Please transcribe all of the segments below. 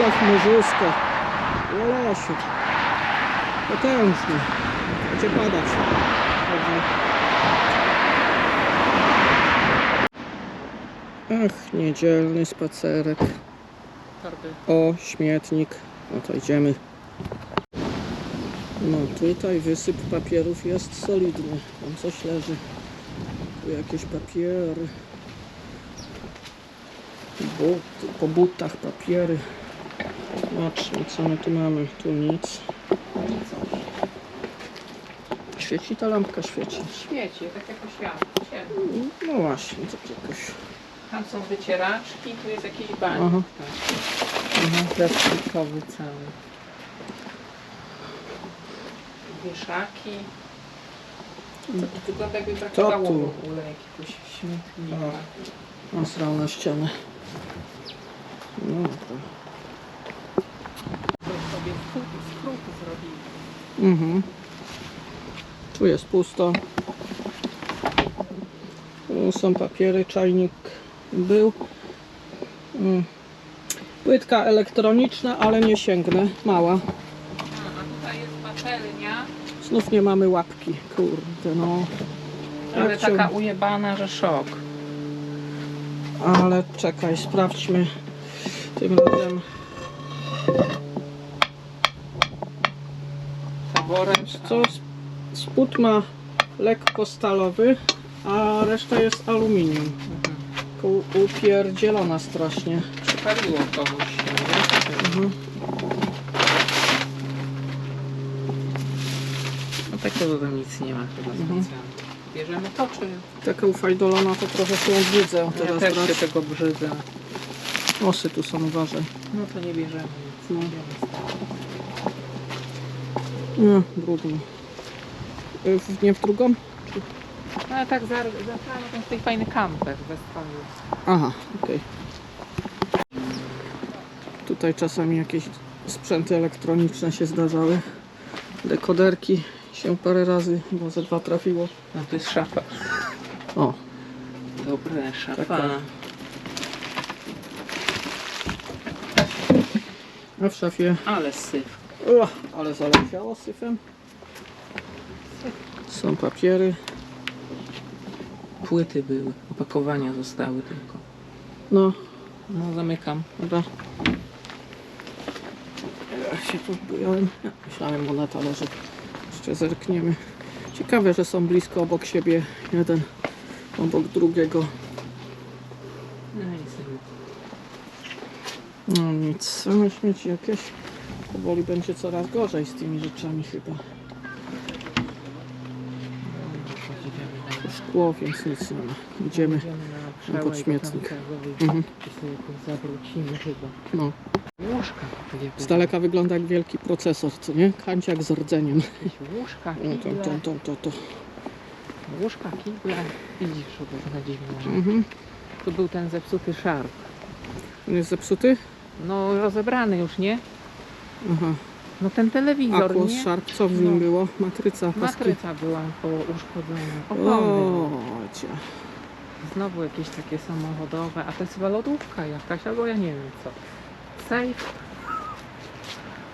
Ale chmurzysko. Łolesiu. Potężny. Będzie padać. Ach, niedzielny spacerek. O, śmietnik. No to idziemy. No tutaj wysyp papierów jest solidny. Tam coś leży. Tu jakieś papiery. But, po butach papiery. Zobaczmy co my tu mamy. Tu nic. Świeci ta lampka, świeci. Świeci, tak jak oświatło. ciemno. No właśnie, tak jakoś. Tam są wycieraczki, tu jest jakiś banik. Aha. Tak. Mhm. Plastikowy cały. Wieszaki. To, to wygląda jakby brakowało tu? w ogóle jakiegoś śmietnika. Nasrał na ścianę. No to. To sobie skrót, skrót zrobili. Mhm. Tu jest pusto. Tu są papiery, czajnik był. Mm. Płytka elektroniczna, ale nie sięgnę. Mała. A, tutaj jest patelnia, Znów nie mamy łapki. Kurde, no. ale Jak się- taka ujebana, że szok. Ale czekaj, sprawdźmy. Tym razem. Co? Spód ma lekko stalowy, a reszta jest aluminium. U- Upierdzielona strasznie. Przypaliło komuś? Mhm. No takiego tam nic nie ma chyba Mhm. specjalnie. Bierzemy to, czy... Taka ufajdolona to trochę się brzydzę Ja teraz też brać. się tego brzydzę. Osy tu są, uważaj. No to nie bierzemy nic. No. Nie, w- Nie w drugą? No ale tak za, za ten tutaj fajny kamper w Westfalii. Aha, okej. Tutaj czasami jakieś sprzęty elektroniczne się zdarzały. Dekoderki się parę razy, bo ze dwa trafiło. No to jest szafa. O, Dobre, szafa. Taka. a w szafie. Ale syf. O, ale zaleciało syfem. Są papiery. Płyty były, opakowania zostały tylko. No, No zamykam. dobra. Ja się pozbujałem. Ja myślałem, moneta leży. Jeszcze zerkniemy. Ciekawe, że są blisko obok siebie. Jeden obok drugiego. No sobie. No nic, same śmieci jakieś. Powoli będzie coraz gorzej z tymi rzeczami chyba. Szkło, więc nic nie ma. Idziemy. na pod śmietnik. Mhm. Zawrócimy chyba. No. Łóżka kupię. Z daleka wygląda jak wielki procesor, co nie? Kanciak z rdzeniem. Łóżka, No to, to, to, to. Łóżka, kible. Widzisz, że to na dziwne. Mhm. Tu był ten zepsuty szarp. On jest zepsuty? No rozebrany już, nie? Aha. No ten telewizor, Aquos nie? Sharp, co w nim No. było? Matryca, paski. Matryca była po uszkodzona. O, Opony. cia. Znowu jakieś takie samochodowe, a to jest chyba lodówka jakaś, albo ja nie wiem co. Safe.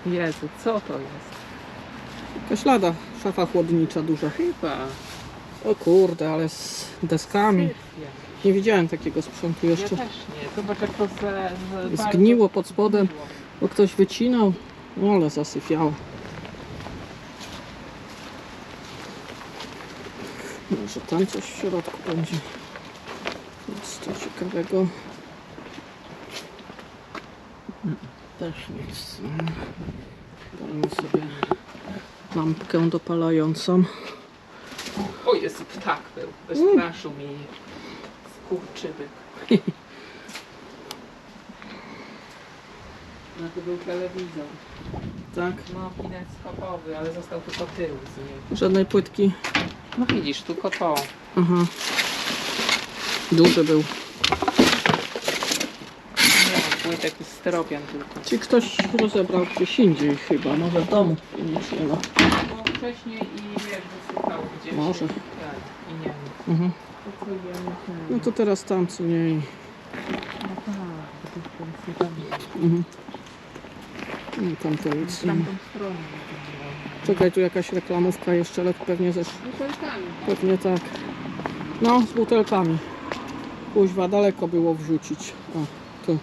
Jezu, co to jest? Jakaś lada, szafa chłodnicza duża. Chyba. O kurde, ale z deskami. Nie widziałem takiego sprzętu Ja jeszcze. też nie. Zobacz jak to ze, ze Zgniło pod spodem, zgniło. bo ktoś wycinał. No ale zasyfiało. Może tam coś w środku będzie. Nic tu ciekawego. Też nic. Dajmy sobie lampkę dopalającą. O Jezu, ptak był. Wystraszył mnie. Skurczybyk. No to był telewizor. Tak? No kineskopowy, ale został tylko tył z niej. Żadnej płytki. No widzisz, tylko to. Aha. Duży był. Nie ma płytek, jest steropian tylko. Czy ktoś rozebrał gdzieś indziej chyba, może w domu nic nie ma. Bo wcześniej i wiesz, wysypał gdzieś. Może. Tak, i nie wiem. Mhm. To co ja nie No to teraz tam co nie. No tak, to jest tam. Mhm. No, tam to tamtą stronę. Czekaj, tu jakaś reklamówka jeszcze, ale pewnie też, Butelkami. pewnie tak. No, z butelkami. Kuźwa, daleko było wrzucić. O, tu.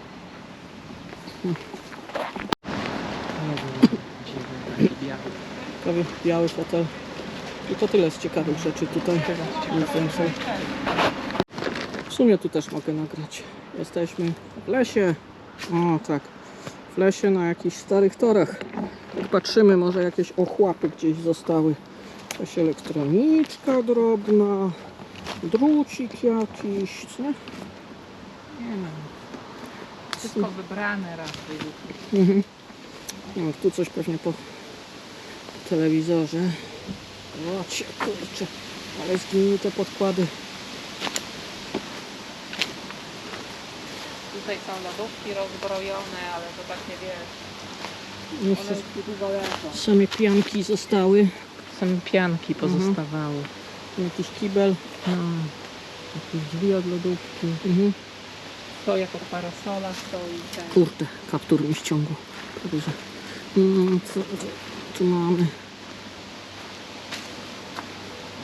Gdzie taki biały. Prawie biały fotel. I to tyle z ciekawych rzeczy tutaj. Nic więcej. W sumie tu też mogę nagrać. Jesteśmy w lesie. O tak. W lesie na jakichś starych torach. Jak patrzymy, może jakieś ochłapy gdzieś zostały. Jakaś elektroniczka drobna. Drucik jakiś. Co? Nie wiem. Wszystko wybrane raczej. Mhm. No, tu coś pewnie po telewizorze. O cię kurczę, ale zginęły te podkłady. Tutaj są lodówki rozbrojone, ale to tak nie już długo leżą. Same pianki zostały. Same pianki pozostawały. Jakiś kibel. No, jakieś drzwi od lodówki. Mhm. To jako parasola stoi ten. Kurde, kaptur mi ściągł. Dobrze. Mm, co tu, mamy?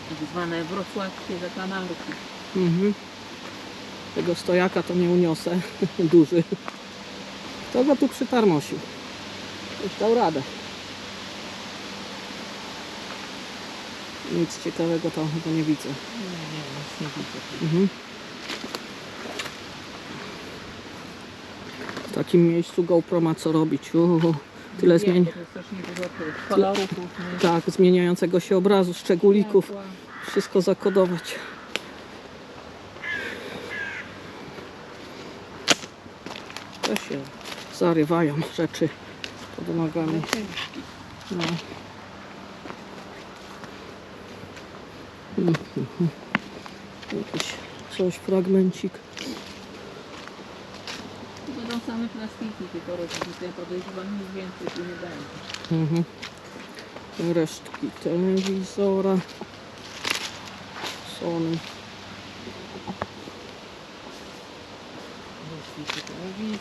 Tak zwane wrocławskie zakamarki. Mhm. Tego stojaka to nie uniosę. Duży. Kto go tu przytarmosił? Już dał radę. Nic ciekawego tam chyba nie widzę. Nie, nie, nic nie widzę. Mhm. W takim miejscu GoPro ma co robić. Uhu. Tyle zmień. Tak, zmieniającego się obrazu, szczególików. Wszystko zakodować. To się zarywają rzeczy pod nogami. No. Mhm. Jakiś coś, fragmencik. To są same plastiki, tylko rozbite. Podejrzewam, nic więcej tu nie będzie. Mhm. Resztki telewizora. Sony.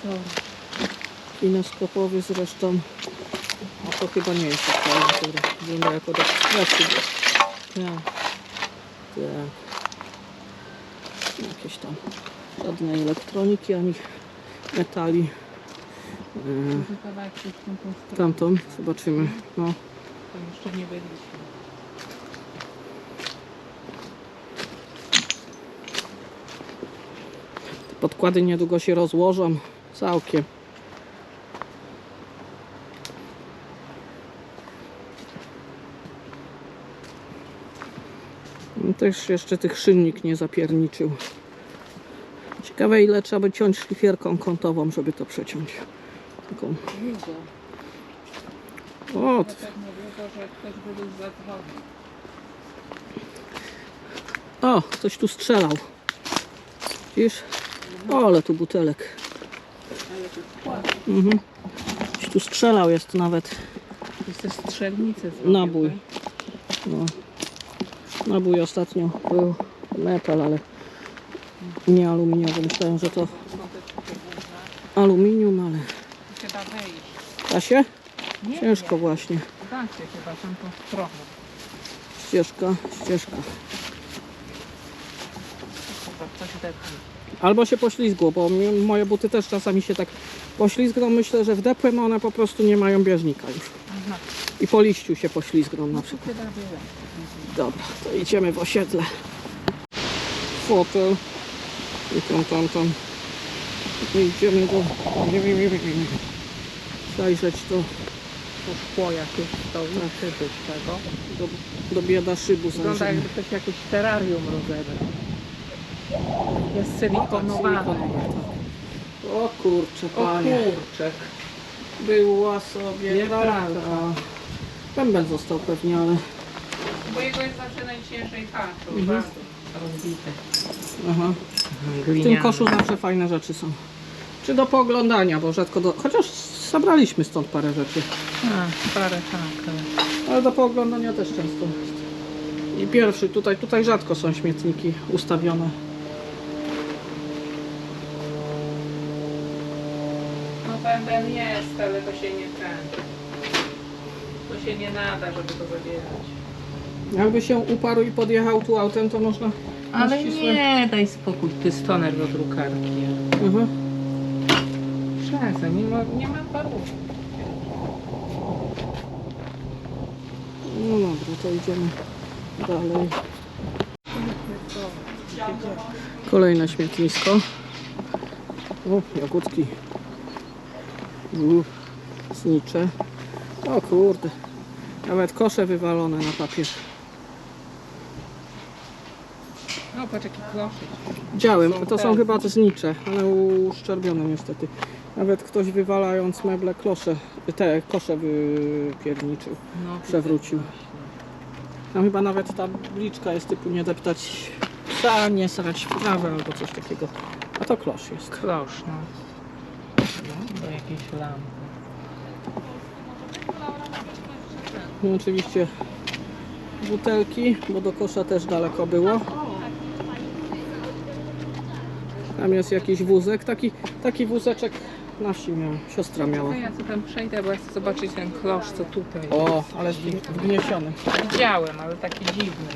Telewizor. Kineskopowy zresztą. A to chyba nie jest tak telewizor. Wygląda jako do ekspresu. Tak. Tak. Jakieś tam żadnej elektroniki ani metali. Yy, tamtą zobaczymy. No. Tam jeszcze nie byliśmy. Podkłady niedługo się rozłożą. Całkiem. No Też jeszcze tych szynnik nie zapierniczył. Ciekawe ile trzeba by ciąć szlifierką kątową, żeby to przeciąć. Taką. O, zadzwonił. o, ktoś tu strzelał. Widzisz? O, ale tu butelek. Mhm. Tu strzelał jest nawet. Jest zrobił, Nabój. tak? No. Nabój ostatnio był metal, ale nie aluminiowy. Myślałem, że to aluminium, ale da wejść. da się? Nie Ciężko wiem. właśnie. Da się chyba tamtą stronę. Ścieżka, ścieżka. Depnie. Albo się poślizgło, bo moje buty też czasami się tak poślizgną. Myślę, że wdepłem, a one po prostu nie mają bieżnika już. Aha. I po liściu się poślizgną na Tu przykład. Dobra, to idziemy w osiedle. Fotel. I tam, tam, tam. I idziemy do... Zajrzeć do, To szkło jakieś stoi, szyby z tego. do, do bieda szybu Wygląda jakby ktoś jakieś terrarium rozebrał. Jest silikonowane. tak. O kurczę, O panie. kurczek. Była sobie Nieprawda. Bęben został pewnie, ale... Bo jego jest zawsze najciężej patrzą. Mhm. Rozbite. Aha. W tym koszu zawsze fajne rzeczy są. Czy do pooglądania, bo rzadko do... Chociaż zabraliśmy stąd parę rzeczy. A, parę tak. ale- Ale do pooglądania też często jest. I pierwszy, tutaj, tutaj rzadko są śmietniki ustawione. Bęben jest, ale to się nie ten. To się nie nada, żeby to zabierać. Jakby się uparł i podjechał tu autem, to można... Ale ścisłe- nie, daj spokój, ty stoner do drukarki. Mhm. Przestań, nie ma, nie ma. No dobra, to idziemy dalej. Kolejne śmietnisko. O, jagódki. Znicze. O kurde. Nawet kosze wywalone na papier. No patrz jaki kloszyk. Widziałem, Są to są chyba te znicze, ale uszczerbione niestety. Nawet ktoś wywalając meble klosze, te kosze wypierniczył. No, Przewrócił. Tam chyba nawet tabliczka jest typu nie deptać psa, nie sarać w trawę albo coś takiego. A to klosz jest. Klosz, no. Jakiejś lampy. No oczywiście butelki, bo do kosza też daleko było. Tam jest jakiś wózek, taki, taki wózeczek na wsi miała, siostra miała. Ja co tam przejdę, bo ja chcę zobaczyć ten klosz, co tutaj O, ale zgnie- wgniesiony. Widziałem, ale taki dziwny.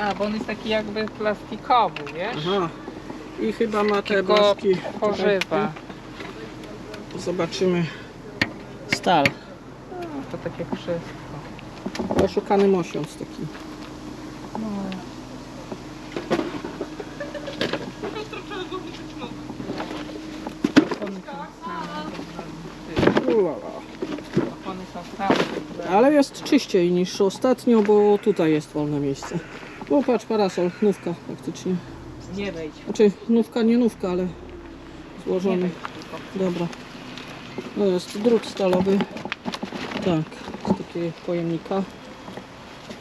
A, bo on jest taki jakby plastikowy, wiesz? Aha. I chyba ma te Tylko blaszki. pożywa. Zobaczymy. Stal. No, to takie wszystko. Oszukany mosiąc taki. No. Ale jest czyściej niż ostatnio, bo tutaj jest wolne miejsce. O, patrz, parasol, nówka praktycznie. Nie wejdź. Znaczy, nówka, nie nówka, ale złożony. Dobra. No jest drut stalowy. Tak, z takiego pojemnika.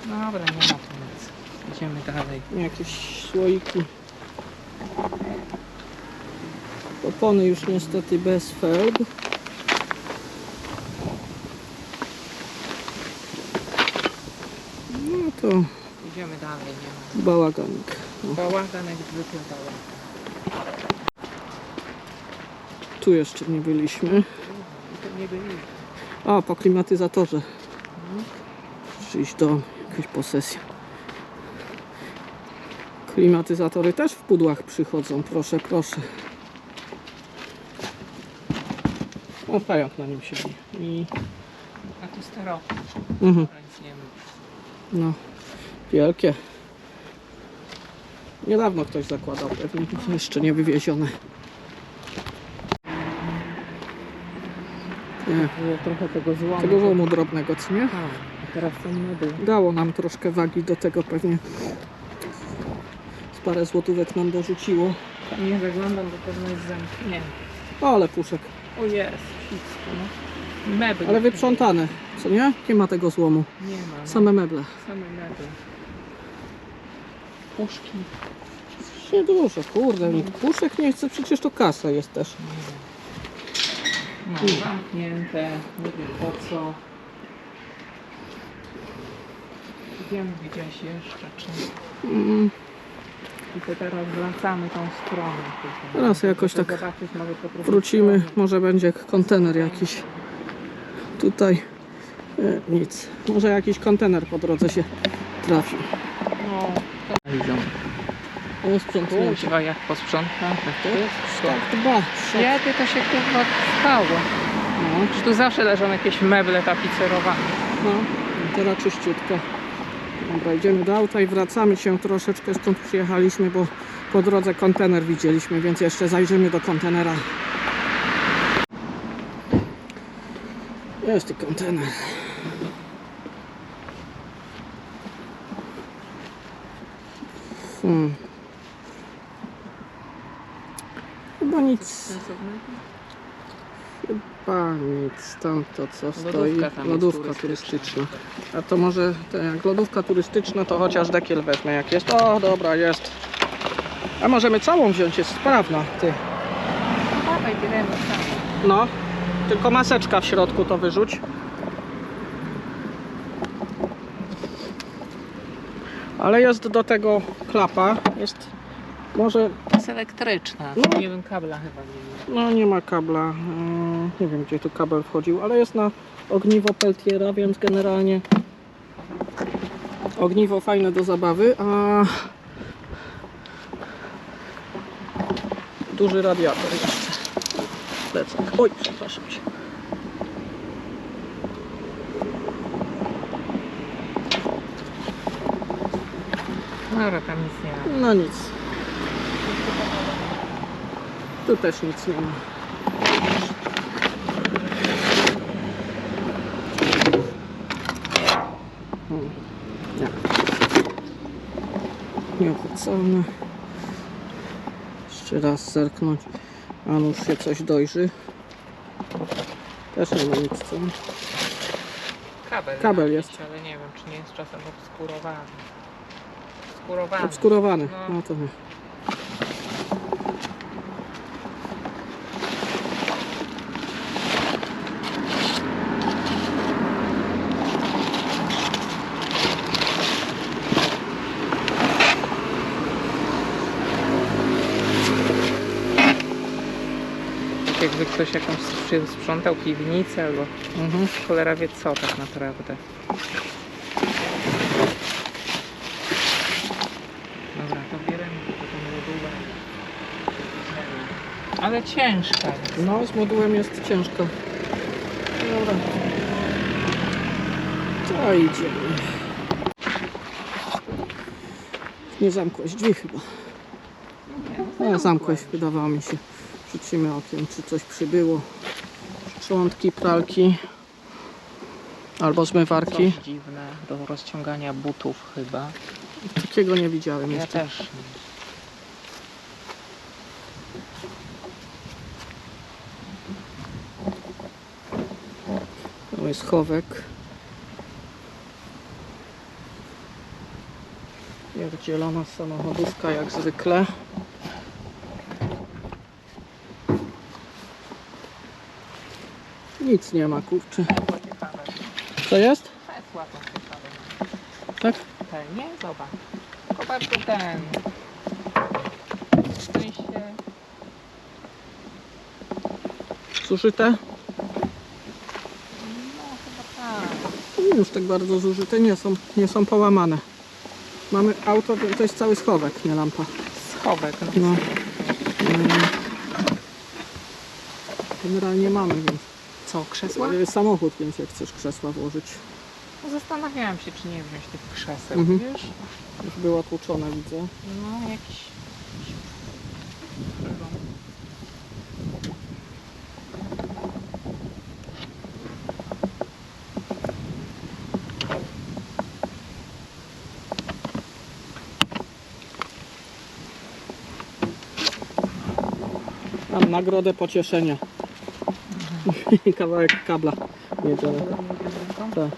Dobra, nie ma tu nic. Idziemy dalej. Jakieś słoiki. Opony już niestety bez felg. No to Idziemy dalej, nie ma. bałaganik. No. Bałagan jak zwykle bałagan. Tu jeszcze nie byliśmy. Nie byli. A, po klimatyzatorze. Przyjść do jakiejś posesji. Klimatyzatory też w pudłach przychodzą, proszę, proszę. O, pająk na nim siedzi. I, A tu styropian. mhm, no, wielkie. Niedawno ktoś zakładał, pewnie jeszcze nie wywiezione. Nie, Było trochę tego złomu. tego złomu drobnego, co nie? A, a teraz nie było. Dało nam troszkę wagi do tego pewnie. Z parę złotówek nam dorzuciło. Nie zaglądam, bo pewno jest zamknięte. O, ale puszek. O jest, wszystko, no. Meble. Ale wyprzątane, co nie? Nie ma tego złomu. Nie ma. No. Same meble. Same meble. Puszki. Niedużo, kurde. nikt Puszek nie chce, przecież to kasa jest też. No, zamknięte. Nie wiem po co. Wiem gdzieś jeszcze, czy... Mm, I to teraz wracamy tą stronę. tutaj. Teraz jakoś tak zobaczyć może po Wrócimy, może będzie kontener jakiś. Tutaj e, nic. Może jakiś kontener po drodze się trafi. No, widzą. O, sprzątnięcie. Kuźwa, jak posprzątane. Tak, dba. Kiedy to się kurwa stało? No, Czy tu zawsze leżą jakieś meble tapicerowane? no, teraz czyściutko. Dobra, idziemy do auta i wracamy się troszeczkę stąd przyjechaliśmy, bo po drodze kontener widzieliśmy, więc jeszcze zajrzymy do kontenera. Jest tu kontener. Hmm. Chyba nic, chyba nic. Tam to co stoi. Lodówka Lodówka turystyczna. A to może to jak lodówka turystyczna, to chociaż dekiel wezmę jak jest. O, dobra, jest. A możemy całą wziąć, jest sprawna, ty. Sam. No, tylko maseczka w środku to wyrzuć. Ale jest do tego klapa, jest może Jest elektryczna. No. Nie wiem, kabla chyba nie ma. No nie ma kabla. Yy, Nie wiem gdzie tu kabel wchodził, ale jest na ogniwo Peltiera, więc generalnie ogniwo fajne do zabawy, a duży radiator jeszcze. Plecak. Oj, przepraszam cię. Dobra, tam nic nie ma. No nic. Tu też nic nie ma. Hmm, Nie. Nieopłacalne. Jeszcze raz zerknąć. A nuż się coś dojrzy. Też nie ma nic co. Kabel, Kabel jest. Ale nie wiem, czy nie jest czasem obskurowany. Obskurowany. Obskurowany. No. No to nie. Jakby ktoś jakąś sprzątał piwnicę albo Mhm. cholera wie co tak naprawdę. Dobra, to bierzemy tą lodówkę. Ale ciężka jest. No, z modułem jest ciężko. Dobra. To idziemy. Nie zamkłeś drzwi chyba. No, zamkłeś, wydawało mi się. Rzucimy okiem, czy coś przybyło. Szczątki, pralki. Albo zmywarki. Coś dziwne do rozciągania butów chyba. Takiego nie widziałem Ja jeszcze. też. To jest chowek. Pierdzielona samochodówka jak zwykle. Nic nie ma, kurczę. Co jest? Tak? Ten, nie? Zobacz. Tu ten. Zużyte? No chyba tak. Już tak bardzo zużyte nie są, nie są połamane. Mamy auto, to jest cały schowek, nie lampa. Schowek. No. No. Mm. Generalnie mamy, więc Co, krzesła? Y, samochód, więc jak chcesz krzesła włożyć. No, Zastanawiałam się, czy nie wziąć tych krzeseł, Mhm. wiesz? Już było tłuczone, widzę. No, jakiś... Mam nagrodę pocieszenia. Kawałek kabla. Jedziemy. Tak.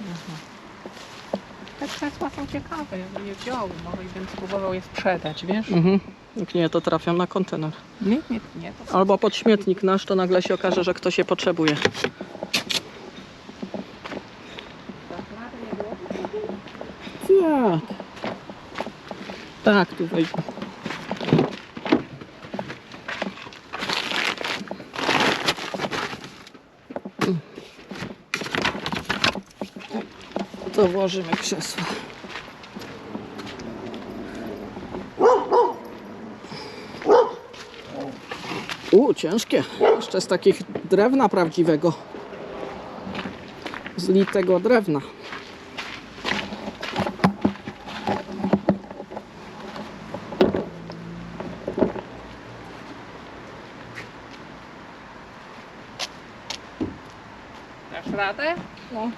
Te krzesła są ciekawe, ja bym je wziął, może i bym spróbował je sprzedać, wiesz? Mhm. Jak nie, to trafią na kontener. Nie, nie, nie. To są Albo pod śmietnik nasz, to nagle się okaże, że ktoś je potrzebuje. Tak. Tak, tu wejdzie. To włożymy krzesło. U, ciężkie. Jeszcze z takich drewna prawdziwego. Z litego drewna. Dasz radę? No.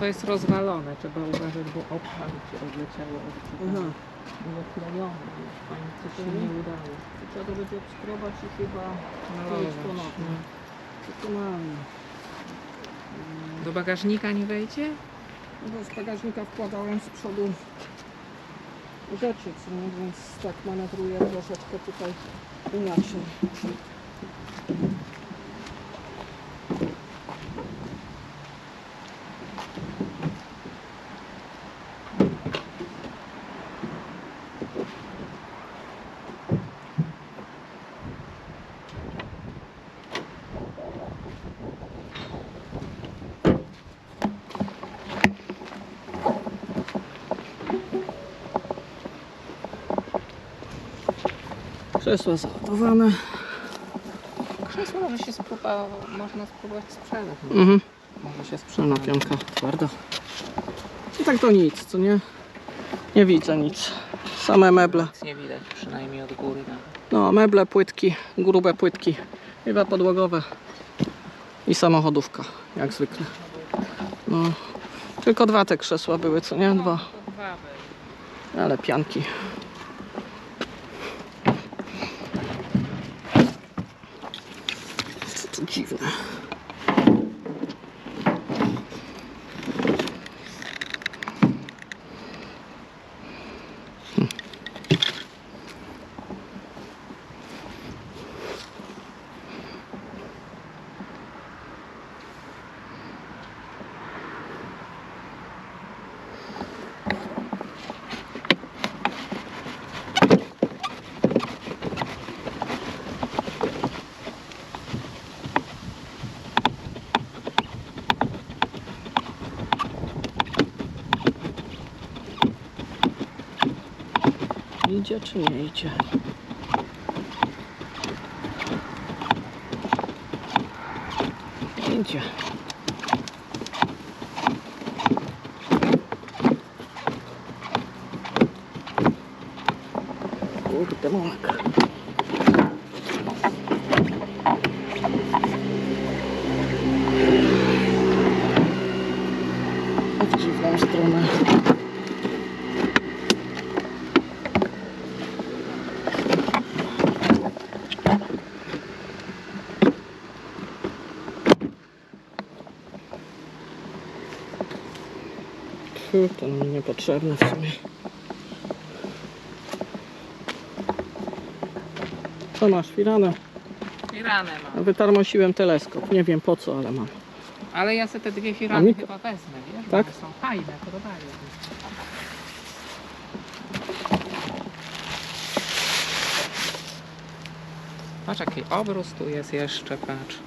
To jest rozwalone, trzeba uważać, bo opal ci odleciało od Aha. Było klejone, wiesz, pani coś się nie udało. Trzeba to będzie obskrować i chyba No, właśnie. ponownie. Co tu mamy? Do bagażnika nie wejdzie? No z bagażnika wkładałem z przodu rzeczy, więc tak manewruję troszeczkę tutaj inaczej. Krzesła załadowane. Krzesło może się spróba, można spróbować sprzedać. Mhm. Może się Przedna sprzedać. pianka twarda. I tak to nic, co nie? Nie widzę nic. Same meble. Nic nie widać, przynajmniej od góry nawet. No, meble, płytki, grube płytki. Chyba podłogowe. I samochodówka, jak zwykle. No. Tylko dwa te krzesła były, co nie? Dwa. Były. Ale pianki. Co to Idzie czy nie idzie? Idzie. Kurde, małek. W dziwną stronę. Tfu, niepotrzebne w sumie. Co masz, firanę? Firanę mam. Wytarmosiłem teleskop. Nie wiem po co, ale mam. Ale ja sobie te dwie firany mi- chyba wezmę, wiesz? Tak? one są fajne, podobają mi się. Patrz jaki obrus tu jest jeszcze, patrz.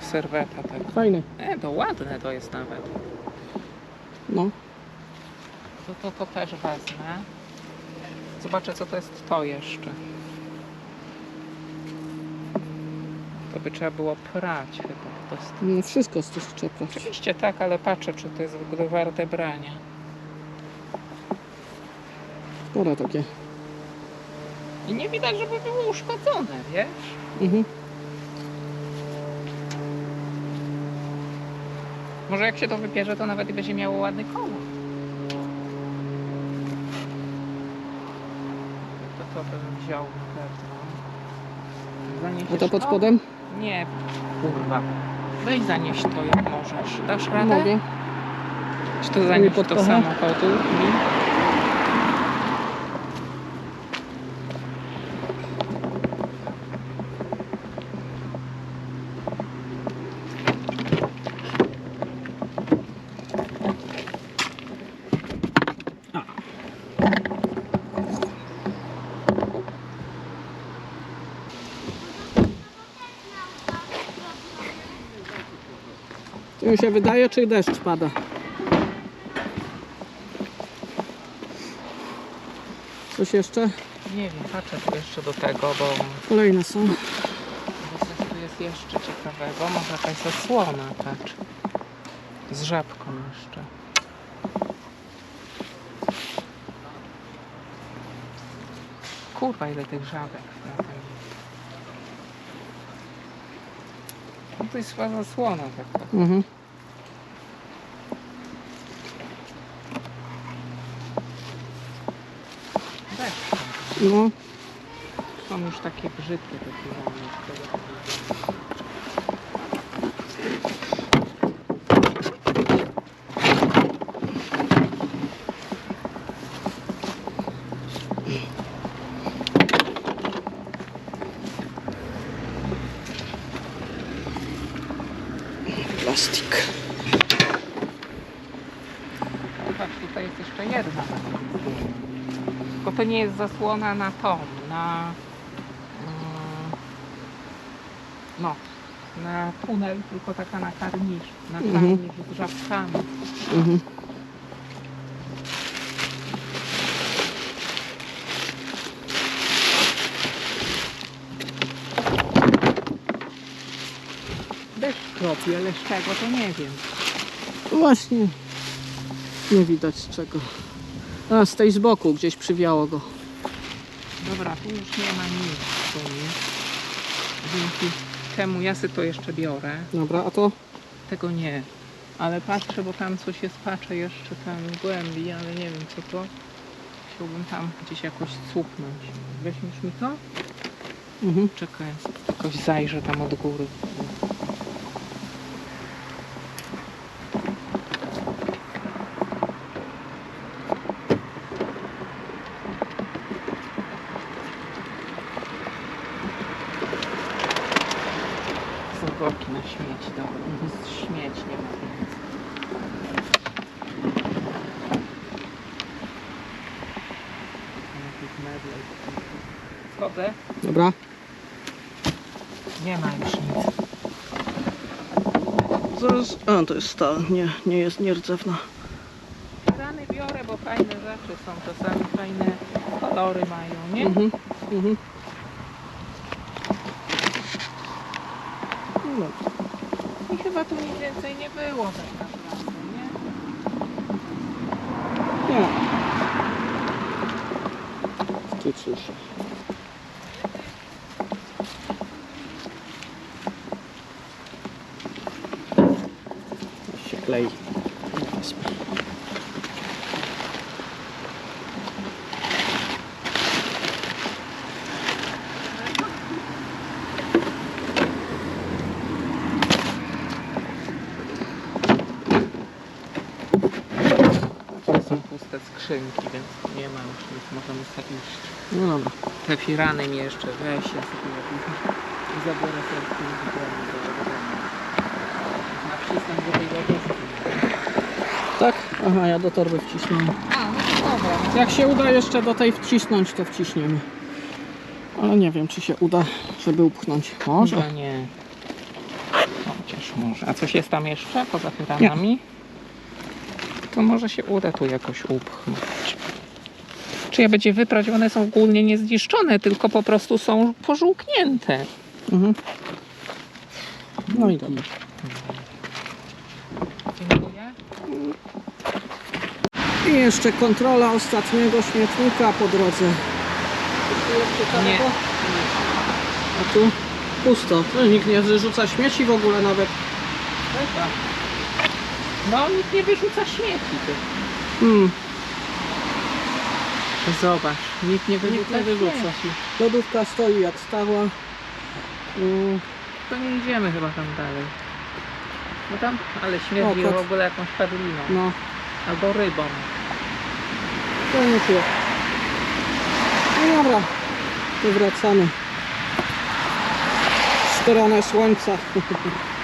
Serweta tego. Fajny. E, to ładne to jest nawet. No. To, to, to też wezmę. Zobaczę co to jest to jeszcze. To by trzeba było prać chyba. To jest... no wszystko z tych czepiać. Oczywiście tak, ale patrzę czy to jest w ogóle warte brania. Sporo takie. I nie widać, żeby było uszkodzone, wiesz? Mhm. Może jak się to wypierze, to nawet i będzie miało ładny kolor. To to bym wziął pewno. A to pod spodem? Nie, kurwa. Weź zanieść to jak możesz. Dasz radę? Mogę. Czy to zanieść do samochodu? Mi? Mi się wydaje, czy deszcz pada? Coś jeszcze? Nie wiem, patrzę tu jeszcze do tego, bo Kolejne są. bo coś tu jest jeszcze ciekawego. Może jakaś zasłona, patrz. Z żabką jeszcze. Kurwa, ile tych żabek. No to jest chyba zasłona taka. Mhm. Deszcz. No. Są już takie brzydkie te. nie jest zasłona na tom, na mm, no, na tunel, tylko taka na karnisz, na mhm. karnisz z żabkami. Mhm. Ale z czego to nie wiem. Właśnie nie widać czego. A, z tej z boku gdzieś przywiało go. Dobra, tu już nie ma nic w sumie. Dzięki temu ja sobie to jeszcze biorę. Dobra, a to? Tego nie. Ale patrzę, bo tam coś jest, patrzę jeszcze tam głębi, ale nie wiem co to. Chciałbym tam gdzieś jakoś cupnąć. Weźmiesz mi to? Mhm. Czekaj, jakoś zajrzę tam od góry. Śmieci, dobra. Jest śmieć, nie ma. Wchodzę. Dobra. Nie ma już nic. Zaraz. A, to jest ta. Nie, nie jest nierdzewna. Rany biorę, bo fajne rzeczy są. Czasami fajne kolory mają, nie? Mhm. Mhm. No, I chyba tu nic więcej nie było tak naprawdę, nie? nie. Ty cóż. To są puste skrzynki, więc nie ma już nic. Możemy sobie iść. No dobra. Te firany mi jeszcze weź, ja sobie zabiorę sobie zupełnie do tej lodówki. Tak? Aha, ja do torby wcisnąłem. A, no to dobra. Jak się uda jeszcze do tej wcisnąć, to wciśniemy. Ale nie wiem, czy się uda, żeby upchnąć. Może. Chyba nie. Chociaż może. A coś jest tam jeszcze poza firanami? To może się uda tu jakoś upchnąć. Czy ja będzie wyprać? One są ogólnie niezniszczone, tylko po prostu są pożółknięte. Mhm. No i dobra. I jeszcze kontrola ostatniego śmietnika po drodze. Nie. A tu pusto. No, nikt nie wyrzuca śmieci w ogóle nawet. No, nikt nie wyrzuca śmieci. Hmm. Zobacz, nikt nie wyrzuca, nie wyrzuca. Lodówka stoi jak stała. Mm, To nie idziemy chyba tam dalej. No tam, ale śmierdzi O, kot. w ogóle jakąś padliną. no, Albo rybą. to nie czuję. No dobra, wracamy. W stronę słońca.